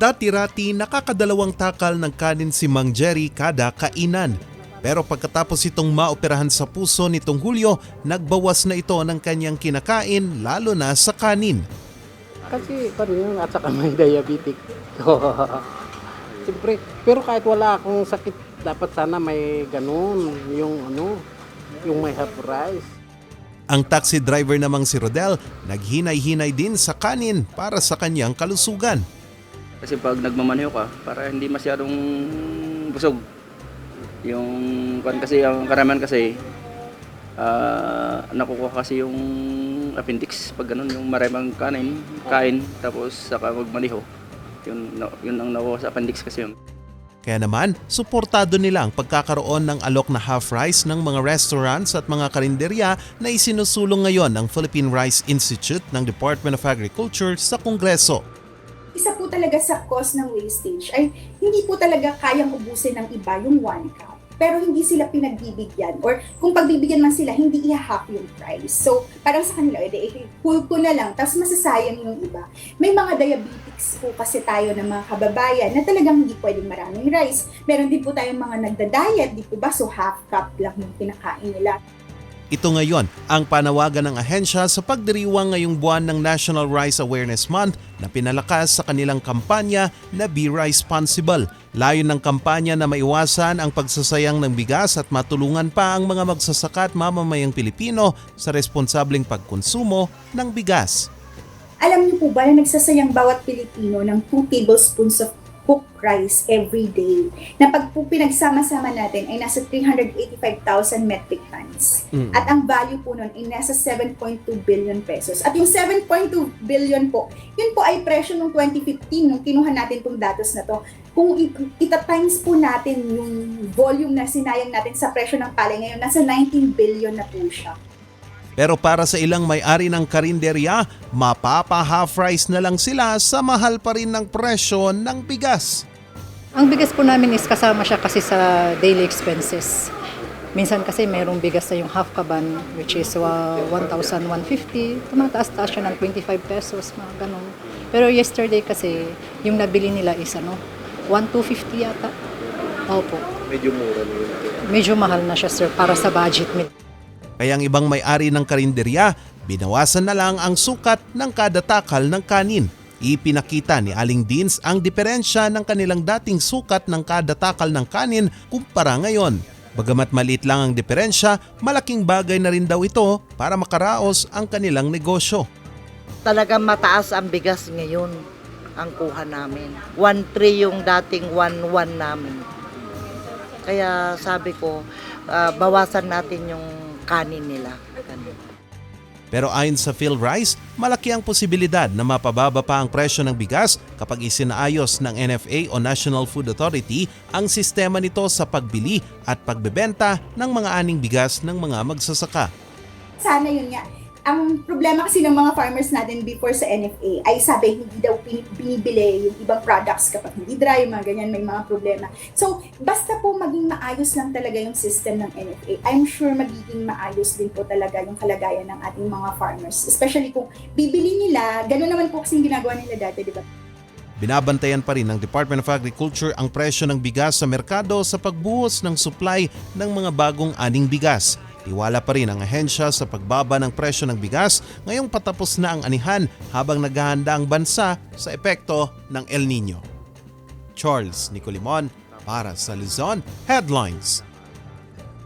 Dati-rati nakakadalawang takal ng kanin si Mang Jerry kada kainan. Pero pagkatapos itong maoperahan sa puso nitong Hulyo, nagbawas na ito ng kanyang kinakain lalo na sa kanin. Kasi yun, at saka may diabetic. Siyempre, pero kahit wala akong sakit, dapat sana may ganun, yung ano, yung may half rice. Ang taxi driver namang si Rodel, naghinay-hinay din sa kanin para sa kanyang kalusugan. Kasi pag nagmamaneho ka, para hindi masyadong busog. Yung kan kasi ang karamihan kasi ah nakukuha kasi yung appendix pag ganun yung maraming kanin, kain tapos saka magmaneho. Yun, yun ang nakuha sa appendix kasi yun. Kaya naman, suportado nila ang pagkakaroon ng alok na half rice ng mga restaurants at mga karinderya na isinusulong ngayon ng Philippine Rice Institute ng Department of Agriculture sa Kongreso. Isa po talaga sa cause ng wastage ay hindi po talaga kayang ubusin ng iba yung one cup. Pero hindi sila pinagbibigyan or kung pagbibigyan man sila, hindi i-half yung price. So, parang sa kanila, edi, full ko na lang, tapos masasayang yung iba. May mga diabetics po kasi tayo ng mga kababayan na talagang hindi pwedeng maraming rice. Meron din po tayong mga nagda-diet, di po ba? So, half cup lang yung pinakain nila. Ito ngayon ang panawagan ng ahensya sa pagdiriwang ngayong buwan ng National Rice Awareness Month na pinalakas sa kanilang kampanya na Be Responsible. Layon ng kampanya na maiwasan ang pagsasayang ng bigas at matulungan pa ang mga magsasaka at mamamayang Pilipino sa responsableng pagkonsumo ng bigas. Alam niyo po ba na nagsasayang bawat Pilipino ng 2 tablespoons of cooked rice every day na pag po pinagsama-sama natin ay nasa 385,000 metric tons. Mm. At ang value po nun ay nasa 7.2 billion pesos. At yung 7.2 billion po, yun po ay presyo ng 2015 nung kinuha natin tong datos na to. Kung ita-times po natin yung volume na sinayang natin sa presyo ng palay ngayon, nasa 19 billion na po siya. Pero para sa ilang may-ari ng karinderya, mapapa half rice na lang sila sa mahal pa rin ng presyo ng bigas. Ang bigas po namin is kasama siya kasi sa daily expenses. Minsan kasi merong bigas na yung half kaban which is uh, 1,150. Tumataas-taas siya ng 25 pesos, mga ganun. Pero yesterday kasi yung nabili nila is ano, 1,250 yata. Opo. Medyo mura na yun. Medyo mahal na siya sir para sa budget. Kaya ang ibang may-ari ng karinderya, binawasan na lang ang sukat ng kada takal ng kanin. Ipinakita ni Aling Deans ang diferensya ng kanilang dating sukat ng kada takal ng kanin kumpara ngayon. Bagamat maliit lang ang diferensya, malaking bagay na rin daw ito para makaraos ang kanilang negosyo. talagang mataas ang bigas ngayon ang kuha namin. 1-3 yung dating 1-1 namin. Kaya sabi ko, ah, bawasan natin yung kanin nila. Ganun. Pero ayon sa Phil Rice, malaki ang posibilidad na mapababa pa ang presyo ng bigas kapag isinaayos ng NFA o National Food Authority ang sistema nito sa pagbili at pagbebenta ng mga aning bigas ng mga magsasaka. sana yun nga. Ang problema kasi ng mga farmers natin before sa NFA ay sabi hindi daw binibili yung ibang products kapag hindi dry, mga ganyan, may mga problema. So, basta po maging maayos lang talaga yung system ng NFA, I'm sure magiging maayos din po talaga yung kalagayan ng ating mga farmers. Especially kung bibili nila, gano'n naman po kasi ginagawa nila dati, di ba? Binabantayan pa rin ng Department of Agriculture ang presyo ng bigas sa merkado sa pagbuhos ng supply ng mga bagong aning bigas. Tiwala pa rin ang ahensya sa pagbaba ng presyo ng bigas ngayong patapos na ang anihan habang naghahanda ang bansa sa epekto ng El Nino. Charles Nicolimon para sa Luzon Headlines.